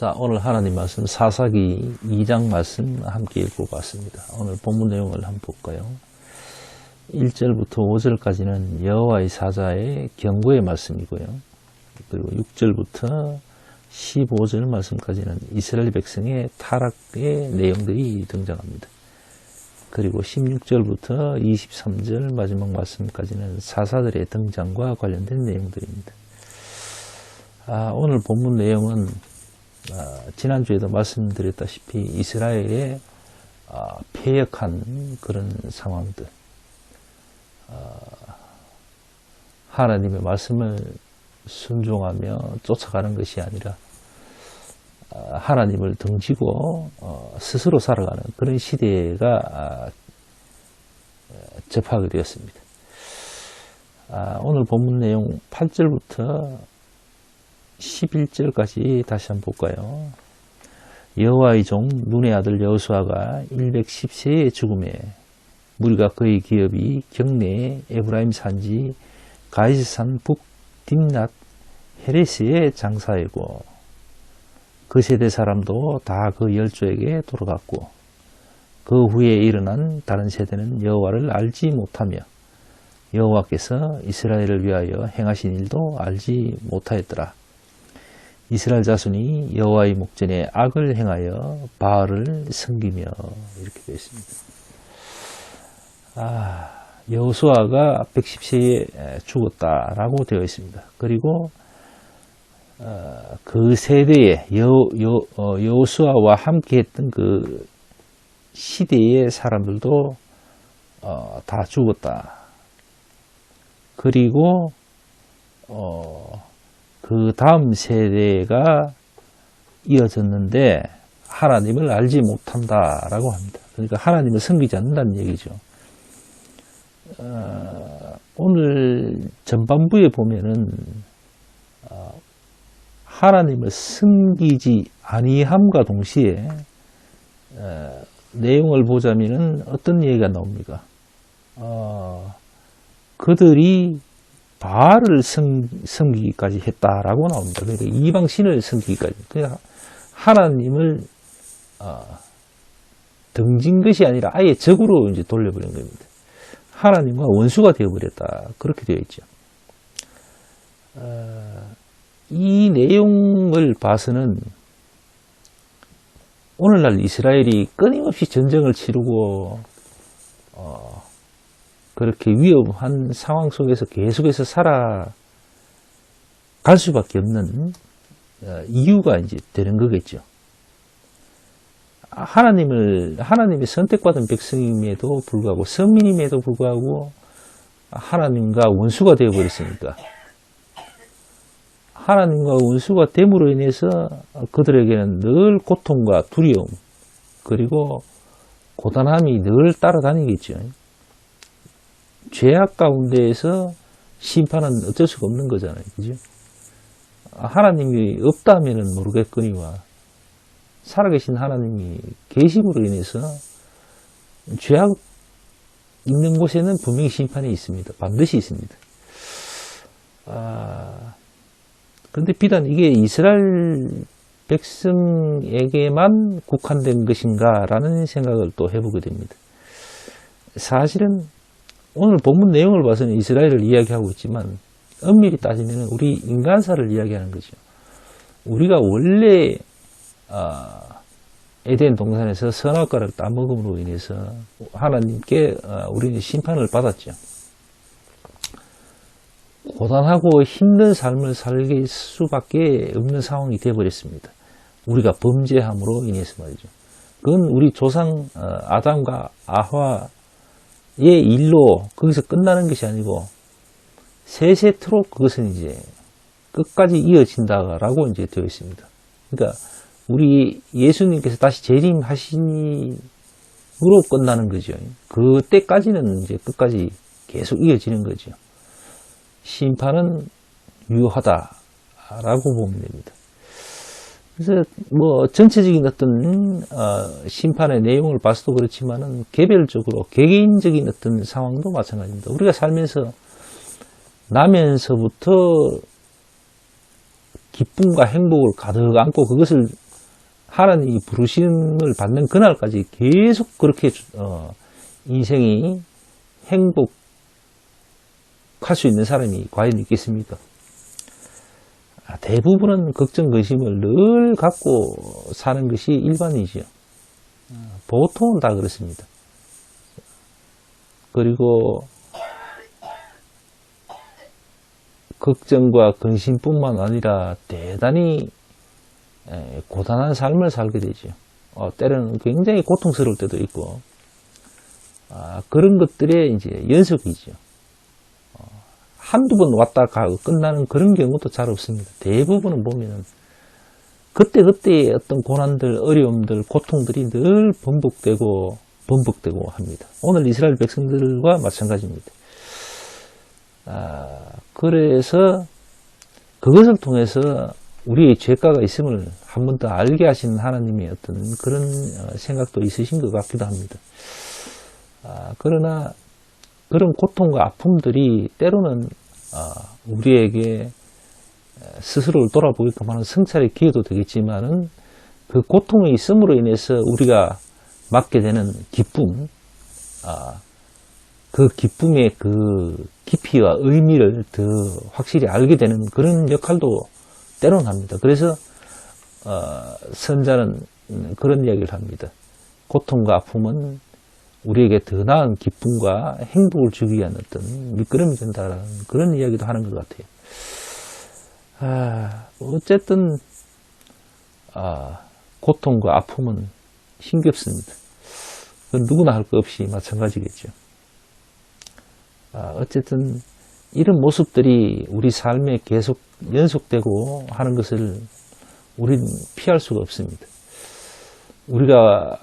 자, 오늘 하나님 말씀 사사기 2장 말씀 함께 읽어봤습니다. 오늘 본문 내용을 한번 볼까요? 1절부터 5절까지는 여호와의 사자의 경고의 말씀이고요. 그리고 6절부터 15절 말씀까지는 이스라엘 백성의 타락의 내용들이 등장합니다. 그리고 16절부터 23절 마지막 말씀까지는 사사들의 등장과 관련된 내용들입니다. 아, 오늘 본문 내용은 아, 지난주에도 말씀드렸다시피 이스라엘의 아, 폐역한 그런 상황들 아, 하나님의 말씀을 순종하며 쫓아가는 것이 아니라 아, 하나님을 등지고 어, 스스로 살아가는 그런 시대가 아, 접하게 되었습니다. 아, 오늘 본문 내용 8절부터 11절까지 다시 한번 볼까요? 여호와의 종 눈의 아들 여호수아가 110세의 죽음에 무리가 그의 기업이 경내에 에브라임 산지 가이스산 북 딥낫 헤레스의 장사이고 그 세대 사람도 다 그 열조에게 돌아갔고 그 후에 일어난 다른 세대는 여호와를 알지 못하며 여호와께서 이스라엘을 위하여 행하신 일도 알지 못하였더라. 이스라엘 자손이 여호와의 목전에 악을 행하여 바알을 섬기며 이렇게 되어 있습니다. 아, 여호수아가 110세에 죽었다라고 되어 있습니다. 그리고 어, 그 세대에 어, 여호수아와 함께했던 그 시대의 사람들도 어, 다 죽었다. 그리고 어, 그 다음 세대가 이어졌는데 하나님을 알지 못한다라고 합니다. 그러니까 하나님을 섬기지 않는다는 얘기죠. 어, 오늘 전반부에 보면은 어, 하나님을 섬기지 아니함과 동시에 어, 내용을 보자면은 어떤 얘기가 나옵니까? 어, 그들이 바알을 섬, 섬기기까지 했다라고 나옵니다. 그러니까 이방 신을 섬기기까지. 그러니까 하나님을 어, 등진 것이 아니라 아예 적으로 이제 돌려버린 겁니다. 하나님과 원수가 되어버렸다. 그렇게 되어 있죠. 어, 이 내용을 봐서는 오늘날 이스라엘이 끊임없이 전쟁을 치르고 어, 그렇게 위험한 상황 속에서 계속해서 살아갈 수밖에 없는 어, 이유가 이제 되는 거겠죠. 하나님을 하나님의 선택받은 백성임에도 불구하고 선민임에도 불구하고 하나님과 원수가 되어 버렸으니까 하나님과 원수가 됨으로 인해서 그들에게는 늘 고통과 두려움 그리고 고단함이 늘 따라다니겠죠. 죄악 가운데에서 심판은 어쩔 수가 없는 거잖아요. 그죠? 하나님이 없다면은 모르겠거니와 살아계신 하나님이 계심으로 인해서 죄악 있는 곳에는 분명히 심판이 있습니다. 반드시 있습니다. 아, 그런데 비단 이게 이스라엘 백성에게만 국한된 것인가라는 생각을 또 해보게 됩니다. 사실은 오늘 본문 내용을 봐서는 이스라엘을 이야기하고 있지만 엄밀히 따지면 우리 인간사를 이야기하는 거죠. 우리가 원래 어, 에덴 동산에서 선악과를 따먹음으로 인해서 하나님께 어, 우리는 심판을 받았죠. 고단하고 힘든 삶을 살기 수밖에 없는 상황이 되어버렸습니다. 우리가 범죄함으로 인해서 말이죠. 그건 우리 조상 어, 아담과 아화 의 일로 거기서 끝나는 것이 아니고 세세토록 그것은 이제 끝까지 이어진다라고 이제 되어 있습니다. 그러니까 우리 예수님께서 다시 재림하시니으로 끝나는 거죠. 그때까지는 이제 끝까지 계속 이어지는 거죠. 심판은 유효하다라고 보면 됩니다. 그래서 뭐 전체적인 어떤 어 심판의 내용을 봐서도 그렇지만은 개별적으로 개개인적인 어떤 상황도 마찬가지입니다. 우리가 살면서 나면서부터 기쁨과 행복을 가득 안고 그것을 하나님이 부르심을 받는 그날까지 계속 그렇게 어, 인생이 행복할 수 있는 사람이 과연 있겠습니까? 아, 대부분은 걱정, 근심을 늘 갖고 사는 것이 일반이죠. 아, 보통은 다 그렇습니다. 그리고 걱정과 근심뿐만 아니라 대단히 에, 고단한 삶을 살게 되죠. 어, 때로는 굉장히 고통스러울 때도 있고, 아, 그런 것들의 이제 연속이죠. 어, 한두 번 왔다 가고 끝나는 그런 경우도 잘 없습니다. 대부분은 보면은, 그때그때의 어떤 고난들, 어려움들, 고통들이 늘 번복되고, 번복되고 합니다. 오늘 이스라엘 백성들과 마찬가지입니다. 아, 그래서 그것을 통해서 우리의 죄가가 있음을 한 번 더 알게 하시는 하나님의 어떤 그런 어, 생각도 있으신 것 같기도 합니다. 아, 그러나 그런 고통과 아픔들이 때로는 아, 우리에게 스스로를 돌아보게끔 하는 성찰의 기회도 되겠지만은 그 고통이 있음으로 인해서 우리가 맞게 되는 기쁨, 아, 그 기쁨의 그 깊이와 의미를 더 확실히 알게 되는 그런 역할도 때론 합니다. 그래서 어, 선자는 그런 이야기를 합니다. 고통과 아픔은 우리에게 더 나은 기쁨과 행복을 주기 위한 어떤 밑거름이 된다는 그런 이야기도 하는 것 같아요. 아, 어쨌든 아, 고통과 아픔은 힘겹습니다. 그건 누구나 할 것 없이 마찬가지겠죠. 아, 어쨌든 이런 모습들이 우리 삶에 계속 연속되고 하는 것을 우리는 피할 수가 없습니다. 우리가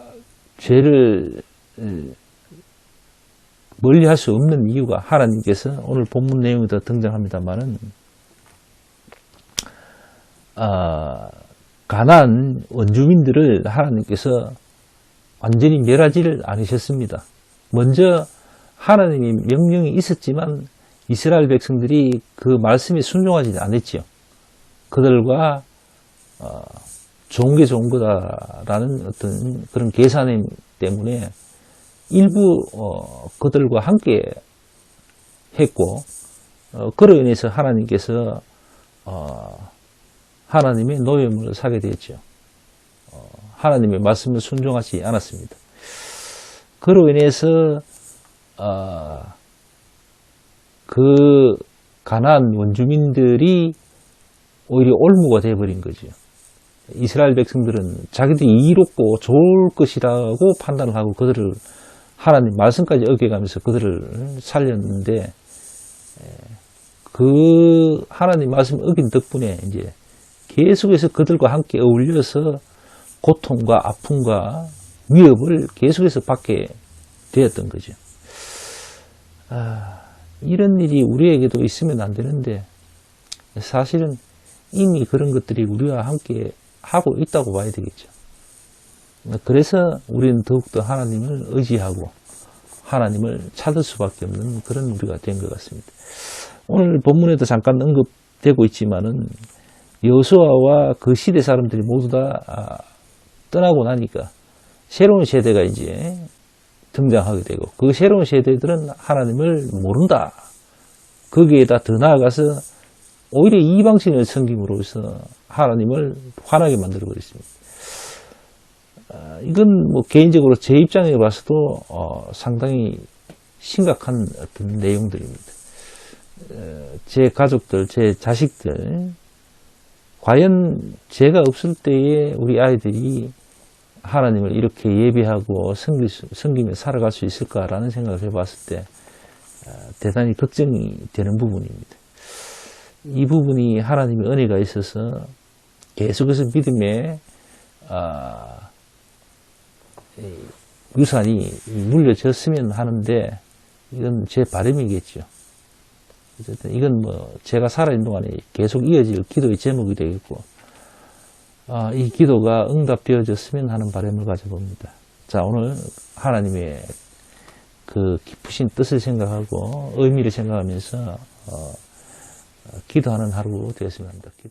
죄를 멀리 할 수 없는 이유가 하나님께서 오늘 본문 내용에도 등장합니다만은 아, 가난 원주민들을 하나님께서 완전히 멸하지를 않으셨습니다. 먼저 하나님의 명령이 있었지만 이스라엘 백성들이 그 말씀에 순종하지 않았지요. 그들과 어, 좋은 게 좋은 거다라는 어떤 그런 계산 때문에 일부 어, 그들과 함께 했고 어, 그로 인해서 하나님께서 어, 하나님의 노예물을 사게 되었죠. 어, 하나님의 말씀을 순종하지 않았습니다. 그로 인해서 어, 그 가난 원주민들이 오히려 올무가 되어버린 거죠. 이스라엘 백성들은 자기들이 이롭고 좋을 것이라고 판단을 하고 그들을 하나님 말씀까지 어겨가면서 그들을 살렸는데 그 하나님 말씀 어긴 덕분에 이제 계속해서 그들과 함께 어울려서 고통과 아픔과 위협을 계속해서 받게 되었던 거죠. 아, 이런 일이 우리에게도 있으면 안 되는데 사실은 이미 그런 것들이 우리와 함께 하고 있다고 봐야 되겠죠. 그래서 우리는 더욱더 하나님을 의지하고 하나님을 찾을 수밖에 없는 그런 우리가 된 것 같습니다. 오늘 본문에도 잠깐 언급되고 있지만은 여수아와 그 시대 사람들이 모두 다 아, 떠나고 나니까 새로운 세대가 이제 등장하게 되고 그 새로운 세대들은 하나님을 모른다. 거기에다 더 나아가서 오히려 이방신을 섬김으로써 하나님을 화나게 만들어 버렸습니다. 아, 이건 뭐 개인적으로 제 입장에 봐서도 어, 상당히 심각한 어떤 내용들입니다. 어, 제 가족들, 제 자식들, 과연 제가 없을 때에 우리 아이들이 하나님을 이렇게 예배하고 섬기, 섬기며 살아갈 수 있을까라는 생각을 해봤을 때 아, 대단히 걱정이 되는 부분입니다. 이 부분이 하나님의 은혜가 있어서 계속해서 믿음에 아, 유산이 물려졌으면 하는데 이건 제 바람이겠죠. 어쨌든 이건 뭐 제가 살아있는 동안에 계속 이어질 기도의 제목이 되겠고 아, 이 기도가 응답되어졌으면 하는 바람을 가져봅니다. 자 오늘 하나님의 그 깊으신 뜻을 생각하고 의미를 생각하면서 어, 기도하는 하루 되었으면 합니다. 기도.